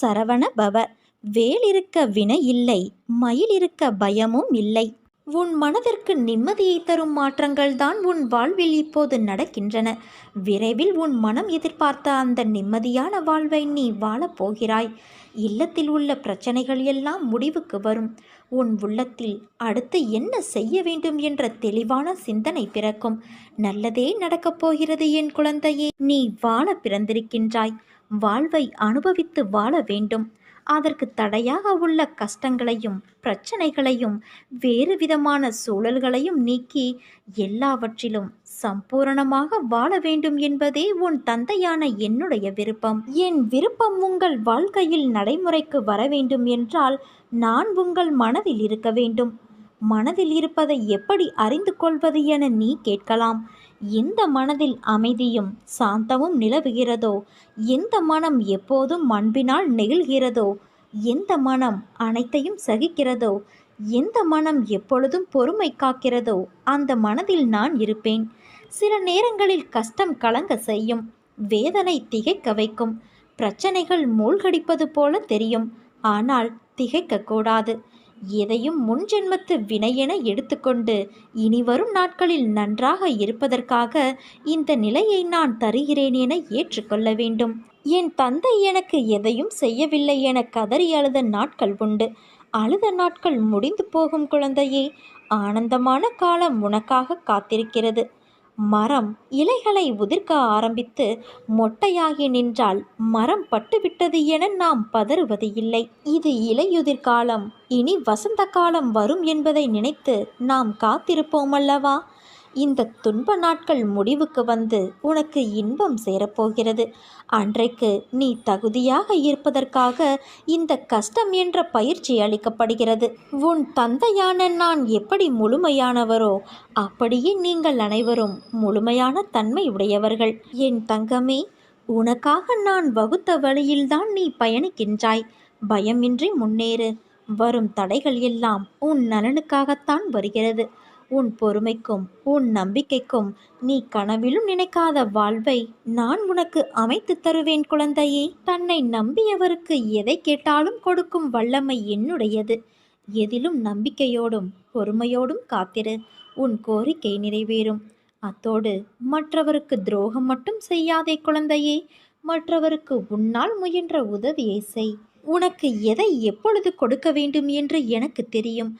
சரவண பவ. வேல் இருக்க வினை இல்லை மயில் இருக்க பயமும் இல்லை. உன் மனதிற்கு நிம்மதியை தரும் மாற்றங்கள் தான் உன் வாழ்வில் இப்போது நடக்கின்றன. விரைவில் உன் மனம் எதிர்பார்த்த அந்த நிம்மதியான வாழ்வை நீ வாழப்போகிறாய் இல்லத்தில் உள்ள பிரச்சனைகள் எல்லாம் முடிவுக்கு வரும். உன் உள்ளத்தில் அடுத்து என்ன செய்ய வேண்டும் என்ற தெளிவான சிந்தனை பிறக்கும். நல்லதே நடக்கப் போகிறது என் குழந்தையே நீ வாழ பிறந்திருக்கின்றாய். வாழ்வை அனுபவித்து வாழ வேண்டும். அதற்கு தடையாக உள்ள கஷ்டங்களையும் பிரச்சனைகளையும் வேறு விதமான சூழல்களையும் நீக்கி எல்லாவற்றிலும் சம்பூரணமாக வாழ வேண்டும் என்பதே உன் தந்தையான என்னுடைய விருப்பம். என் விருப்பம் உங்கள் வாழ்க்கையில் நடைமுறைக்கு வர வேண்டும் என்றால் நான் உங்கள் மனதில் இருக்க வேண்டும். மனதில் இருப்பதை எப்படி அறிந்து கொள்வது என நீ கேட்கலாம். எந்த மனதில் அமைதியும் சாந்தமும் நிலவுகிறதோ? எந்த மனம் எப்போதும் அன்பினால் நெகிழ்கிறதோ? எந்த மனம் அனைத்தையும் சகிக்கிறதோ? எந்த மனம் எப்பொழுதும் பொறுமை காக்கிறதோ? அந்த மனதில் நான் இருப்பேன். சில நேரங்களில் கஷ்டம் கலங்க செய்யும் வேதனை திகைக்க வைக்கும் பிரச்சனைகள் மூழ்கடிப்பது போல தெரியும். ஆனால் திகைக்கக்கூடாது. எதையும் முன்ஜென்மத்து வினையென எடுத்துக்கொண்டு இனி வரும் நாட்களில் நன்றாக இருப்பதற்காக இந்த நிலையை நான் தருகிறேன் என ஏற்றுக்கொள்ள வேண்டும். என் தந்தை எனக்கு எதையும் செய்யவில்லை என கதறி அழுத நாட்கள் உண்டு. அழுத நாட்கள் முடிந்து போகும் குழந்தையே ஆனந்தமான காலம் உனக்காக காத்திருக்கிறது. மரம் இலைகளை உதிர்க்க ஆரம்பித்து மொட்டையாகி நின்றால் மரம் பட்டுவிட்டது என நாம் பதறுவது இல்லை. இது இலையுதிர் காலம். இனி வசந்த காலம் வரும் என்பதை நினைத்து நாம் காத்திருப்போம் அல்லவா? இந்த துன்ப நாட்கள் முடிவுக்கு வந்து உனக்கு இன்பம் சேரப்போகிறது. அன்றைக்கு நீ தகுதியாக இருப்பதற்காக இந்த கஷ்டம் என்ற பயிற்சி அளிக்கப்படுகிறது. உன் தந்தையான நான் எப்படி முழுமையானவரோ அப்படியே நீங்கள் அனைவரும் முழுமையான தன்மை உடையவர்கள். என் தங்கமே உனக்காக நான் வகுத்த வழியில்தான் நீ பயணிக்கின்றாய். பயமின்றி முன்னேறு. வரும் தடைகள் எல்லாம் உன் நலனுக்காகத்தான் வருகிறது. உன் பொறுமைக்கும் உன் நம்பிக்கைக்கும் நீ கனவிலும் நினைக்காத வாழ்வை நான் உனக்கு அமைத்து தருவேன் குழந்தையே. தன்னை நம்பியவருக்கு எதை கேட்டாலும் கொடுக்கும் வல்லமை என்னுடையது. எதிலும் நம்பிக்கையோடும் பொறுமையோடும் காத்திரு. உன் கோரிக்கை நிறைவேறும். அத்தோடு மற்றவருக்கு துரோகம் மட்டும் செய்யாதே குழந்தையே. மற்றவருக்கு உன்னால் முயன்ற உதவியை செய். உனக்கு எதை எப்பொழுது கொடுக்க வேண்டும் என்று எனக்கு தெரியும்.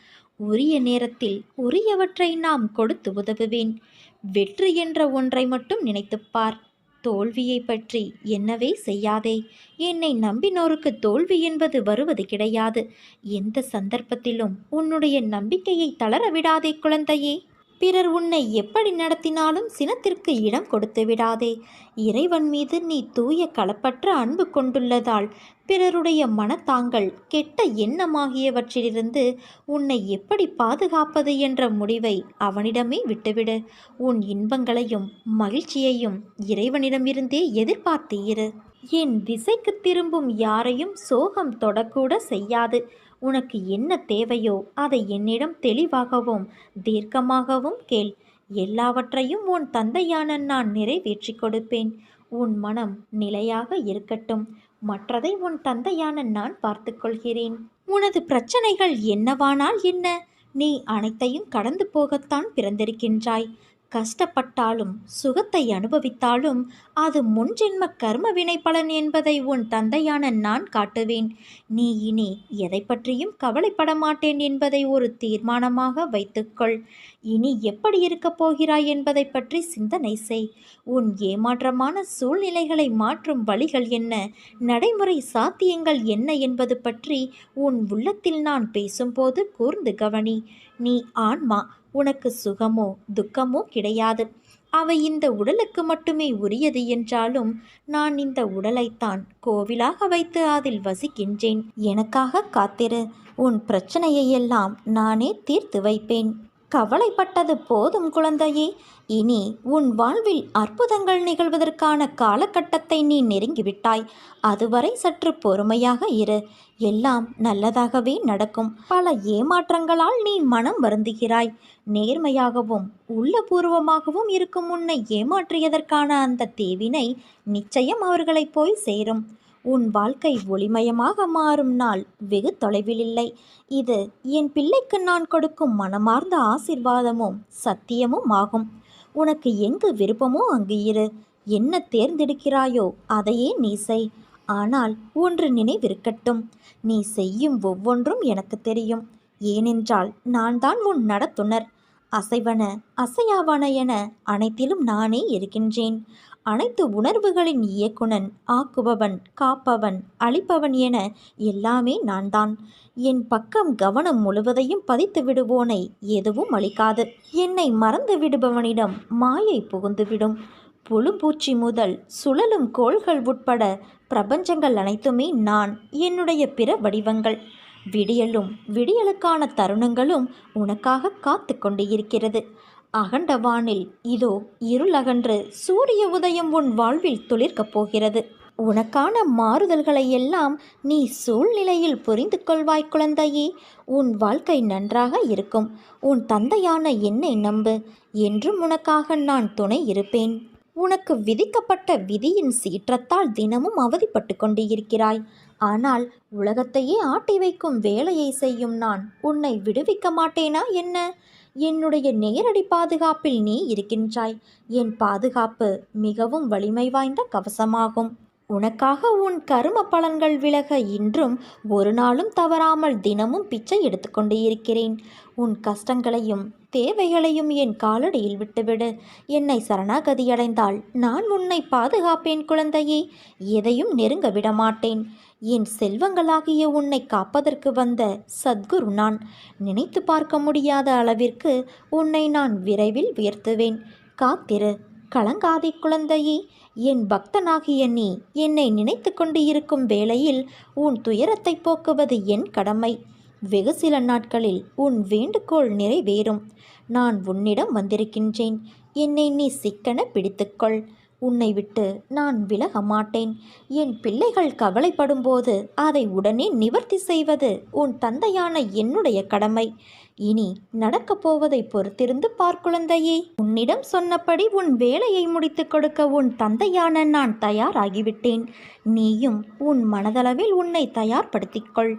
உரிய நேரத்தில் உரியவற்றை நாம் கொடுத்து உதவுவேன். வெற்றி என்ற ஒன்றை மட்டும் நினைத்துப்பார் தோல்வியை பற்றி என்னவே செய்யாதே. என்னை நம்பினோருக்கு தோல்வி என்பது வருவது கிடையாது. எந்த சந்தர்ப்பத்திலும் உன்னுடைய நம்பிக்கையை தளர விடாதே குழந்தையே. பிறர் உன்னை எப்படி நடத்தினாலும் சினத்திற்கு இடம் கொடுத்து விடாதே. இறைவன் மீது நீ தூய களப்பற்ற அன்பு கொண்டுள்ளதால் பிறருடைய மனத்தாங்கள் கெட்ட எண்ணமாகியவற்றிலிருந்து உன்னை எப்படி பாதுகாப்பது என்ற முடிவை அவனிடமே விட்டுவிடு. உன் இன்பங்களையும் மகிழ்ச்சியையும் இறைவனிடமிருந்தே எதிர்பார்த்து இரு. என் திசைக்கு திரும்பும் யாரையும் சோகம் தொடக்கூட செய்யாது. உனக்கு என்ன தேவையோ அதை என்னிடம் தெளிவாகவும் தீர்க்கமாகவும் கேள். எல்லாவற்றையும் உன் தந்தையான நான் நிறைவேற்றி கொடுப்பேன். உன் மனம் நிலையாக இருக்கட்டும். மற்றதை உன் தந்தையான நான் பார்த்துக்கொள்கிறேன் உனது பிரச்சனைகள் என்னவானால் என்ன? நீ அனைத்தையும் கடந்து போகத்தான் பிறந்திருக்கின்றாய். கஷ்டப்பட்டாலும் சுகத்தை அனுபவித்தாலும் அது முன்ஜென்ம கர்ம வினை பலன் என்பதை உன் தந்தையான நான் காட்டுவேன். நீ இனி எதை பற்றியும் கவலைப்பட மாட்டேன் என்பதை ஒரு தீர்மானமாக வைத்துக்கொள். இனி எப்படி இருக்கப் போகிறாய் என்பதை பற்றி சிந்தனை செய். உன் ஏமாற்றமான சூழ்நிலைகளை மாற்றும் வழிகள் என்ன? நடைமுறை சாத்தியங்கள் என்ன என்பது பற்றி உன் உள்ளத்தில் நான் பேசும்போது கூர்ந்து கவனி. நீ ஆன்மா உனக்கு சுகமோ துக்கமோ கிடையாது. அவை இந்த உடலுக்கு மட்டுமே உரியது என்றாலும் நான் இந்த உடலைத்தான் கோவிலாக வைத்து அதில் வசிக்கின்றேன். எனக்காக காத்திரு. உன் பிரச்சனையெல்லாம் நானே தீர்த்து வைப்பேன். கவலைப்பட்டது போதும் குழந்தையே. இனி உன் வாழ்வில் அற்புதங்கள் நிகழ்வதற்கான காலகட்டத்தை நீ நெருங்கிவிட்டாய். அதுவரை சற்று பொறுமையாக இரு. எல்லாம் நல்லதாகவே நடக்கும். பல ஏமாற்றங்களால் நீ மனம் வருந்துகிறாய். நேர்மையாகவும் உள்ளபூர்வமாகவும் இருக்கும் உன்னை ஏமாற்றியதற்கான அந்த தேவினை நிச்சயம் அவர்களை போய் சேரும். உன் வாழ்க்கை ஒளிமயமாக மாறும் நாள் வெகு தொலைவில் இல்லை இது என் பிள்ளைக்கு நான் கொடுக்கும் மனமார்ந்த ஆசிர்வாதமும் சத்தியமும் ஆகும். உனக்கு எங்கு விருப்பமோ அங்கு இரு. என்ன தேர்ந்தெடுக்கிறாயோ அதையே நீ செய். ஆனால் ஒன்று நினைவிருக்கட்டும். நீ செய்யும் ஒவ்வொன்றும் எனக்கு தெரியும். ஏனென்றால் நான் தான் உன் நடத்துனர். அசைவன அசையாவன என அனைத்திலும் நானே இருக்கின்றேன். அனைத்து உணர்வுகளின் இயக்குனன் ஆக்குபவன் காப்பவன் அழிப்பவன் என எல்லாமே நான் தான் என் பக்கம் கவனம் முழுவதையும் பதித்து விடுவோனை எதுவும் அளிக்காது என்னை மறந்து விடுபவனிடம் மாயை புகுந்துவிடும். புழும்பூச்சி முதல் சுழலும் கோள்கள் உட்பட பிரபஞ்சங்கள் அனைத்துமே நான் என்னுடைய பிற வடிவங்கள். விடியலும் விடியலுக்கான தருணங்களும் உனக்காக காத்து கொண்டு இருக்கிறது அகண்ட வானில் இதோ இருள் அகன்று சூரிய உதயம் உன் வாழ்வில் துளிர்க்கப் போகிறது. உனக்கான மாறுதல்களை எல்லாம் நீ சூழ்நிலையில் புரிந்து கொள்வாய் குழந்தையே. உன் வாழ்க்கை நன்றாக இருக்கும். உன் தந்தையான என்னை நம்பு. என்றும் உனக்காக நான் துணை இருப்பேன். உனக்கு விதிக்கப்பட்ட விதியின் சீற்றத்தால் தினமும் அவதிப்பட்டு கொண்டு இருக்கிறாய் ஆனால் உலகத்தையே ஆட்டி வைக்கும் வேலையை செய்யும் நான் உன்னை விடுவிக்க மாட்டேனா என்ன? என்னுடைய நேரடி பாதுகாப்பில் நீ இருக்கின்றாய். என் பாதுகாப்பு மிகவும் வலிமை வாய்ந்த கவசமாகும். உனக்காக உன் கரும பலன்கள் விலக இன்றும் ஒரு நாளும் தவறாமல் தினமும் பிச்சை எடுத்துக்கொண்டு இருக்கிறேன். உன் கஷ்டங்களையும் தேவைகளையும் என் காலடியில் விட்டுவிடு. என்னை சரணாகதியடைந்தால் நான் உன்னை பாதுகாப்பேன் குழந்தையே. எதையும் நெருங்க விடமாட்டேன். என் செல்வங்களாகிய உன்னை காப்பதற்கு வந்த சத்குரு நான் நினைத்து பார்க்க முடியாத அளவிற்கு உன்னை நான் விரைவில் உயர்த்துவேன். காத்திரு கலங்காதே குழந்தையே. என் பக்தனாகிய நீ என்னை நினைத்து கொண்டு இருக்கும் வேளையில் உன் துயரத்தை போக்குவது என் கடமை. வெகு சில நாட்களில் உன் வேண்டுகோள் நிறைவேறும். நான் உன்னிடம் வந்திருக்கின்றேன். என்னை நீ சிக்கன பிடித்துக்கொள் உன்னை விட்டு நான் விலக மாட்டேன். என் பிள்ளைகள் கவலைப்படும்போது அதை உடனே நிவர்த்தி செய்வது உன் தந்தையான என்னுடைய கடமை. இனி நடக்கப் போவதை பொறுத்திருந்து பார்க்குழந்தையே உன்னிடம் சொன்னபடி உன் வேலையை முடித்துக் கொடுக்க உன் தந்தையான நான் தயாராகிவிட்டேன். நீயும் உன் மனதளவில் உன்னை தயார்படுத்திக்கொள்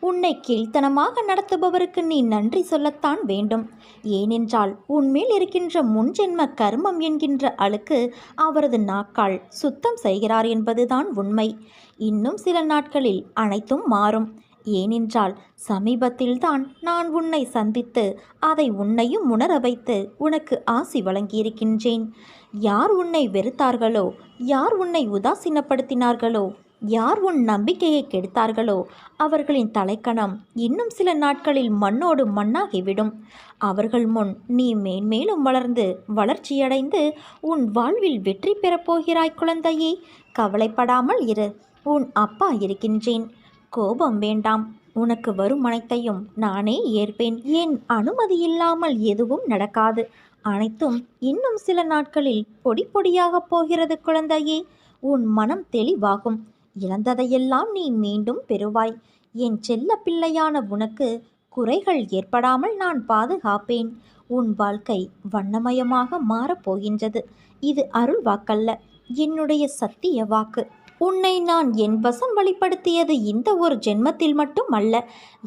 உன்னை கீழ்த்தனமாக நடத்துபவருக்கு நீ நன்றி சொல்லத்தான் வேண்டும். ஏனென்றால் உன்மேல் இருக்கின்ற முன்ஜென்ம கர்மம் என்கின்ற அழுக்கு அவரது நாக்கால் சுத்தம் செய்கிறார் என்பதுதான் உண்மை. இன்னும் சில நாட்களில் அனைத்தும் மாறும். ஏனென்றால் சமீபத்தில்தான் நான் உன்னை சந்தித்து அதை உன்னையும் உணர வைத்து உனக்கு ஆசி வழங்கியிருக்கின்றேன். யார் உன்னை வெறுத்தார்களோ யார் உன்னை உதாசீனப்படுத்தினார்களோ யார் உன் நம்பிக்கையை கெடுத்தார்களோ அவர்களின் தலைக்கணம் இன்னும் சில நாட்களில் மண்ணோடு மண்ணாகிவிடும். அவர்கள் முன் நீ மேன்மேலும் வளர்ந்து வளர்ச்சியடைந்து உன் வாழ்வில் வெற்றி பெறப் போகிறாய் குழந்தையே. கவலைப்படாமல் இரு உன் அப்பா இருக்கின்றேன். கோபம் வேண்டாம் உனக்கு வரும் அனைத்தையும் நானே ஏற்பேன். என் அனுமதி இல்லாமல் எதுவும் நடக்காது. அனைத்தும் இன்னும் சில நாட்களில் பொடி பொடியாகப் போகிறது குழந்தையே. உன் மனம் தெளிவாகும். இழந்ததையெல்லாம் நீ மீண்டும் பெறுவாய். என் செல்ல பிள்ளையான உனக்கு குறைகள் ஏற்படாமல் நான் பாதுகாப்பேன். உன் வாழ்க்கை வண்ணமயமாக மாறப்போகின்றது இது அருள் வாக்கல்ல. என்னுடைய சத்திய வாக்கு. உன்னை நான் என் வசம் வழிப்படுத்தியது இந்த ஒரு ஜென்மத்தில் மட்டும் அல்ல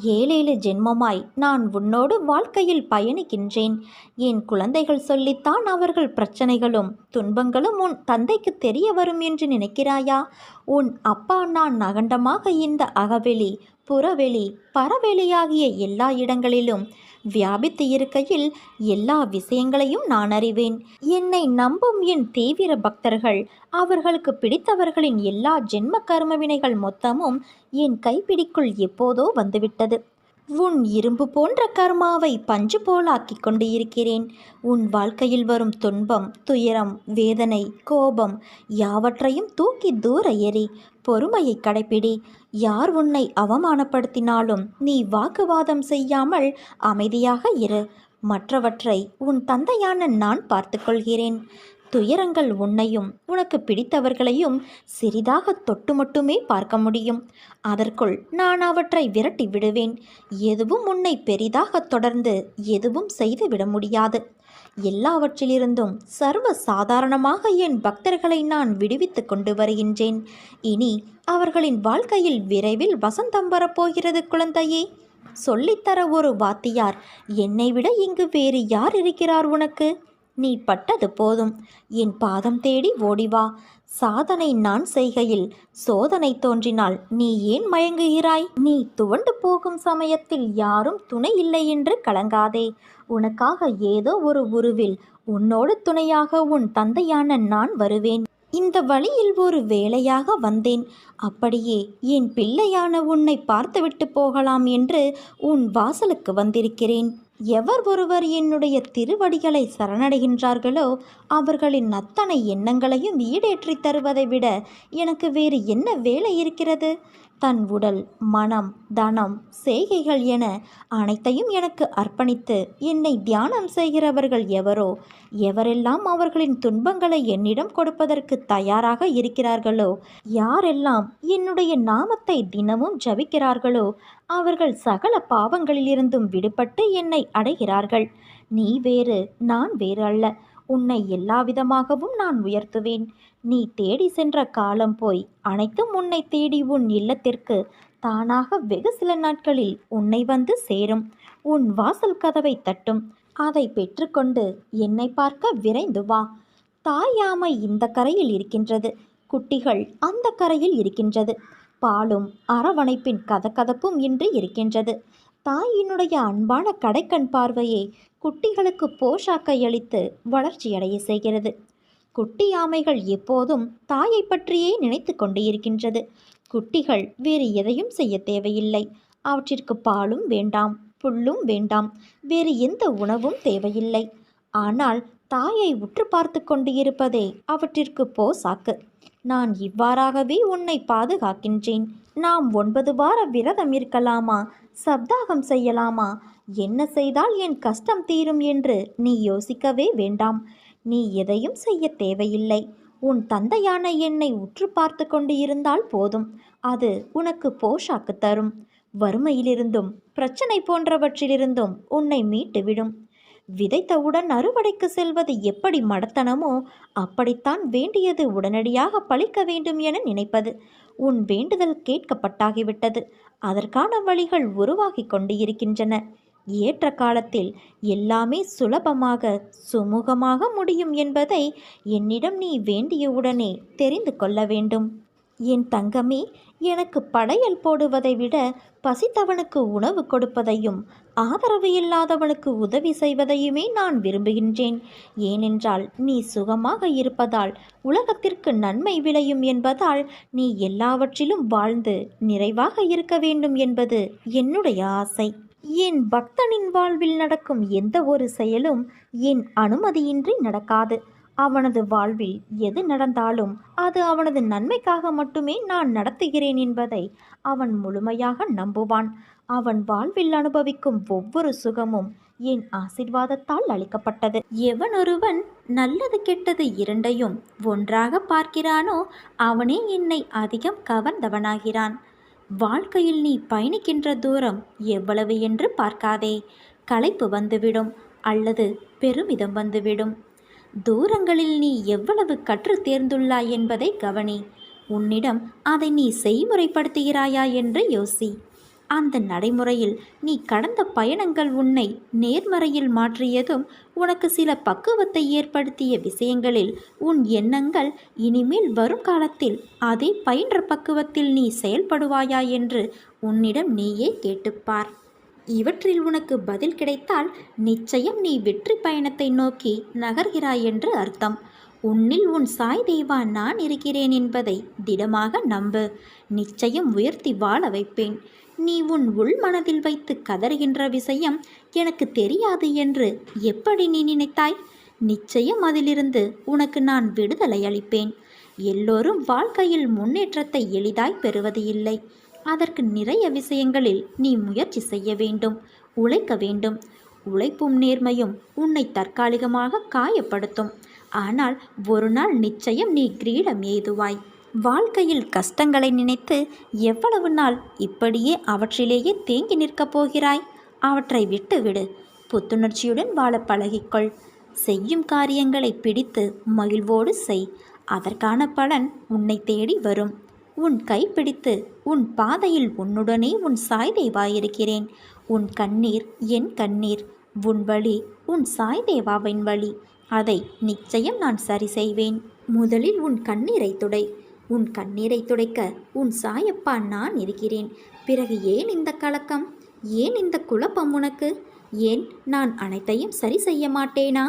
ஏழேழு ஜென்மமாய் நான் உன்னோடு வாழ்க்கையில் பயணிக்கின்றேன். என் குழந்தைகள் சொல்லித்தான் அவர்கள் பிரச்சனைகளும் துன்பங்களும் உன் தந்தைக்கு தெரிய வரும் என்று நினைக்கிறாயா? உன் அப்பா நான் அகண்டமாக இந்த அகவெளி புறவெளி பரவெளியாகிய எல்லா இடங்களிலும் வியாபித்து இருக்கையில் எல்லா விஷயங்களையும் நான் அறிவேன். என்னை நம்பும் என் தீவிர பக்தர்கள் அவர்களுக்கு பிடித்தவர்களின் எல்லா ஜென்ம கர்ம வினைகள் மொத்தமும் என் கைப்பிடிக்குள் எப்போதோ வந்துவிட்டது. உன் இரும்பு போன்ற கர்மாவை பஞ்சு போலாக்கி கொண்டு இருக்கிறேன். உன் வாழ்க்கையில் வரும் துன்பம் துயரம் வேதனை கோபம் யாவற்றையும் தூக்கி தூர எறி பொறுமையை கடைப்பிடி. யார் உன்னை அவமானப்படுத்தினாலும் நீ வாக்குவாதம் செய்யாமல் அமைதியாக இரு. மற்றவற்றை உன் தந்தையான நான் பார்த்துக்கொள்கிறேன் துயரங்கள் உன்னையும் உனக்கு பிடித்தவர்களையும் சிறிதாக தொட்டு மட்டுமே பார்க்க முடியும். அதற்குள் நான் அவற்றை விரட்டி விடுவேன். எதுவும் உன்னை பெரிதாக தொடர்ந்து எதுவும் செய்து விட முடியாது. எல்லாவற்றிலிருந்தும் சர்வ சாதாரணமாக என் பக்தர்களை நான் விடுவித்து கொண்டு வருகின்றேன். இனி அவர்களின் வாழ்க்கையில் விரைவில் வசந்தம் வரப்போகிறது குழந்தையே. சொல்லித்தர ஒரு வாத்தியார் என்னை விட இங்கு வேறு யார் இருக்கிறார் உனக்கு? நீ பட்டது போதும். என் பாதம் தேடி ஓடிவா சாதனை நான் செய்கையில் சோதனை தோன்றினால் நீ ஏன் மயங்குகிறாய்? நீ துவண்டு போகும் சமயத்தில் யாரும் துணை இல்லை என்று கலங்காதே. உனக்காக ஏதோ ஒரு உருவில் உன்னோடு துணையாக உன் தந்தையான நான் வருவேன். இந்த வழியில் ஒரு வேலையாக வந்தேன். அப்படியே என் பிள்ளையான உன்னை பார்த்துவிட்டு போகலாம் என்று உன் வாசலுக்கு வந்திருக்கிறேன். எவர் ஒருவர் என்னுடைய திருவடிகளை சரணடைகின்றார்களோ அவர்களின் அத்தனை எண்ணங்களையும் ஈடேற்றித் தருவதை விட எனக்கு வேறு என்ன வேலை இருக்கிறது? தன் உடல் மனம் தனம் செய்கைகள் என அனைத்தையும் எனக்கு அர்ப்பணித்து என்னை தியானம் செய்கிறவர்கள் எவரோ எவரெல்லாம் அவர்களின் துன்பங்களை என்னிடம் கொடுப்பதற்கு தயாராக இருக்கிறார்களோ யாரெல்லாம் என்னுடைய நாமத்தை தினமும் ஜபிக்கிறார்களோ அவர்கள் சகல பாவங்களிலிருந்தும் விடுபட்டு என்னை அடைகிறார்கள். நீ வேறு நான் வேறு அல்ல. உன்னை எல்லா விதமாகவும் நான் உயர்த்துவேன். நீ தேடி சென்ற காலம் போய் அனைத்தும் உன்னை தேடி உன் இல்லத்திற்கு தானாக வெகு சில நாட்களில் உன்னை வந்து சேரும். உன் வாசல் கதவை தட்டும். அதை பெற்றுக்கொண்டு என்னை பார்க்க விரைந்து வா. தாயாமை இந்த கரையில் இருக்கின்றது. குட்டிகள் அந்த கரையில் இருக்கின்றது. பாலும் அரவணைப்பின் கதகதப்பும் இன்று இருக்கின்றது. தாயினுடைய அன்பான கடைக்கண் பார்வையே குட்டிகளுக்கு போஷாக்கை அளித்து வளர்ச்சியடைய செய்கிறது. குட்டி ஆமைகள் எப்போதும் தாயை பற்றியே நினைத்து கொண்டு இருக்கின்றது. குட்டிகள் வேறு எதையும் செய்ய தேவையில்லை. அவற்றிற்கு பாலும் வேண்டாம் புல்லும் வேண்டாம். வேறு எந்த உணவும் தேவையில்லை. ஆனால் தாயை உற்று பார்த்து கொண்டு இருப்பதே அவற்றிற்கு போசாக்கு நான் இவ்வாறாகவே உன்னை பாதுகாக்கின்றேன். நாம் ஒன்பது வார விரதம் இருக்கலாமா? சப்தாகம் செய்யலாமா? என்ன செய்தால் என் கஷ்டம் தீரும் என்று நீ யோசிக்கவே வேண்டாம். நீ எதையும் செய்ய தேவையில்லை. உன் தந்தையான என்னை உற்று பார்த்து கொண்டு இருந்தால் போதும். அது உனக்கு போஷாக்கு தரும். வறுமையிலிருந்தும் பிரச்சனை போன்றவற்றிலிருந்தும் உன்னை மீட்டுவிடும். விதைத்தவுடன் அறுவடைக்கு செல்வது எப்படி மடத்தனமோ அப்படித்தான் வேண்டியது உடனடியாக பழிக்க வேண்டும் என நினைப்பது. உன் வேண்டுதல் கேட்கப்பட்டாகிவிட்டது. அதற்கான வழிகள் உருவாகி கொண்டு இருக்கின்றன ஏற்ற காலத்தில் எல்லாமே சுலபமாக சுமூகமாக முடியும் என்பதை என்னிடம் நீ வேண்டியவுடனே தெரிந்து கொள்ள வேண்டும். என் தங்கமே எனக்கு படையல் போடுவதை விட பசித்தவனுக்கு உணவு கொடுப்பதையும் ஆதரவு இல்லாதவனுக்கு உதவி செய்வதையுமே நான் விரும்புகின்றேன். ஏனென்றால் நீ சுகமாக இருப்பதால் உலகத்திற்கு நன்மை விளையும் என்பதால் நீ எல்லாவற்றிலும் வாழ்ந்து நிறைவாக இருக்க வேண்டும் என்பது என்னுடைய ஆசை. என் பக்தனின் வாழ்வில் நடக்கும் எந்த ஒரு செயலும் என் அனுமதியின்றி நடக்காது. அவனது வாழ்வில் எது நடந்தாலும் அது அவனது நன்மைக்காக மட்டுமே நான் நடத்துகிறேன் என்பதை அவன் முழுமையாக நம்புவான். அவன் வாழ்வில் அனுபவிக்கும் ஒவ்வொரு சுகமும் என் ஆசிர்வாதத்தால் அளிக்கப்பட்டது. எவனொருவன் நல்லது கெட்டது இரண்டையும் ஒன்றாக பார்க்கிறானோ அவனே என்னை அதிகம் கவர்ந்தவனாகிறான். வாழ்க்கையில் நீ பயணிக்கின்ற தூரம் எவ்வளவு என்று பார்க்காதே. களைப்பு வந்துவிடும் அல்லது பெருமிதம் வந்துவிடும். தூரங்களில் நீ எவ்வளவு கற்று தேர்ந்துள்ளாய் என்பதை கவனி. உன்னிடம் அதை நீ செய்முறைப்படுத்துகிறாயா என்று யோசி. அந்த நடைமுறையில் நீ கடந்த பயணங்கள் உன்னை நேர்மறையில் மாற்றியதும் உனக்கு சில பக்குவத்தை ஏற்படுத்திய விஷயங்களில் உன் எண்ணங்கள் இனிமேல் வரும் காலத்தில் அதே பயின்ற பக்குவத்தில் நீ செயல்படுவாயா என்று உன்னிடம் நீயே கேட்டுப்பார். இவற்றில் உனக்கு பதில் கிடைத்தால் நிச்சயம் நீ வெற்றி பயணத்தை நோக்கி நகர்கிறாய் என்று அர்த்தம். உன்னில் உன் சாய் தெய்வா நான் இருக்கிறேன் என்பதை திடமாக நம்பு. நிச்சயம் உயர்த்தி வாழ வைப்பேன். நீ உன் உள் மனதில் வைத்து கதறுகின்ற விஷயம் எனக்கு தெரியாது என்று எப்படி நீ நினைத்தாய்? நிச்சயம் அதிலிருந்து உனக்கு நான் விடுதலை அளிப்பேன். எல்லோரும் வாழ்க்கையில் முன்னேற்றத்தை எளிதாய் பெறுவது இல்லை. அதற்கு நிறைய விஷயங்களில் நீ முயற்சி செய்ய வேண்டும் உழைக்க வேண்டும். உழைப்பும் நேர்மையும் உன்னை தற்காலிகமாக காயப்படுத்தும். ஆனால் ஒரு நாள் நிச்சயம் நீ கிரீடம் எய்துவாய் வாழ்க்கையில் கஷ்டங்களை நினைத்து எவ்வளவு நாள் இப்படியே அவற்றிலேயே தேங்கி நிற்கப் போகிறாய்? அவற்றை விட்டுவிடு. புத்துணர்ச்சியுடன் வாழ பழகிக்கொள். செய்யும் காரியங்களை பிடித்து மகிழ்வோடு செய். அதற்கான பலன் உன்னை தேடி வரும். உன் கைப்பிடித்து உன் பாதையில் உன்னுடனே உன் சாய்தேவாயிருக்கிறேன். உன் கண்ணீர் என் கண்ணீர் உன் வழி உன் சாய்தேவாவின் வழி. அதை நிச்சயம் நான் சரி செய்வேன். முதலில் உன் கண்ணீரை துடை. உன் கண்ணீரை துடைக்க உன் சாயப்பா நான் இருக்கிறேன். பிறகு ஏன் இந்த கலக்கம்? ஏன் இந்த குழப்பம் உனக்கு? ஏன் நான் அனைத்தையும் சரி செய்ய மாட்டேனா?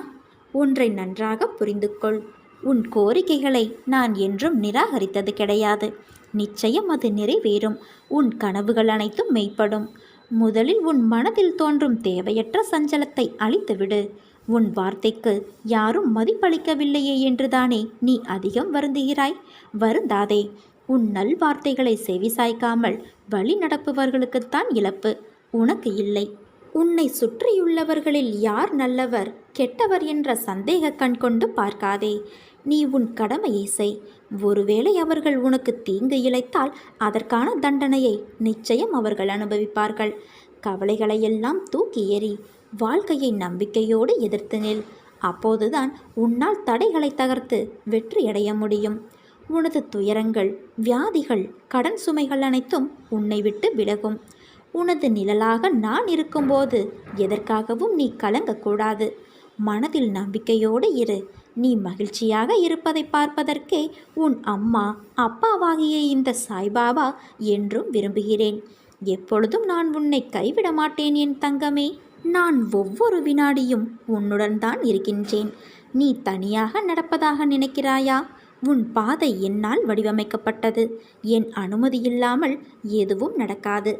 ஒன்றை நன்றாக புரிந்து கொள் உன் கோரிக்கைகளை நான் என்றும் நிராகரித்தது கிடையாது. நிச்சயம் அது நிறைவேறும். உன் கனவுகள் அனைத்தும் மெய்ப்படும். முதலில் உன் மனதில் தோன்றும் தேவையற்ற சஞ்சலத்தை அழித்துவிடு. உன் வார்த்தைக்கு யாரும் மதிப்பளிக்கவில்லையே என்றுதானே நீ அதிகம் வருந்துகிறாய்? வருந்தாதே. உன் நல்வார்த்தைகளை செவிசாய்க்காமல் வழி நடப்பவர்களுக்குத்தான் இழப்பு. உனக்கு இல்லை. உன்னை சுற்றியுள்ளவர்களில் யார் நல்லவர் கெட்டவர் என்ற சந்தேக கண் கொண்டு பார்க்காதே. நீ உன் கடமையை செய். ஒருவேளை அவர்கள் உனக்கு தீங்கு இழைத்தால் அதற்கான தண்டனையை நிச்சயம் அவர்கள் அனுபவிப்பார்கள். கவலைகளையெல்லாம் தூக்கி எறி வாழ்க்கையை நம்பிக்கையோடு எதிர்த்து நில். அப்போதுதான் உன்னால் தடைகளை தகர்த்து வெற்றியடைய முடியும். உனது துயரங்கள் வியாதிகள் கடன் சுமைகள் அனைத்தும் உன்னை விட்டு விலகும். உனது நிழலாக நான் இருக்கும்போது எதற்காகவும் நீ கலங்கக்கூடாது. மனதில் நம்பிக்கையோடு இரு. நீ மகிழ்ச்சியாக இருப்பதை பார்ப்பதற்கே உன் அம்மா அப்பாவாகிய இந்த சாய்பாபா என்றும் விரும்புகிறேன். எப்பொழுதும் நான் உன்னை கைவிட மாட்டேன் என் தங்கமே. நான் ஒவ்வொரு வினாடியும் உன்னுடன் தான் இருக்கின்றேன். நீ தனியாக நடப்பதாக நினைக்கிறாயா? உன் பாதை என்னால் வடிவமைக்கப்பட்டது. என் அனுமதி இல்லாமல் எதுவும் நடக்காது.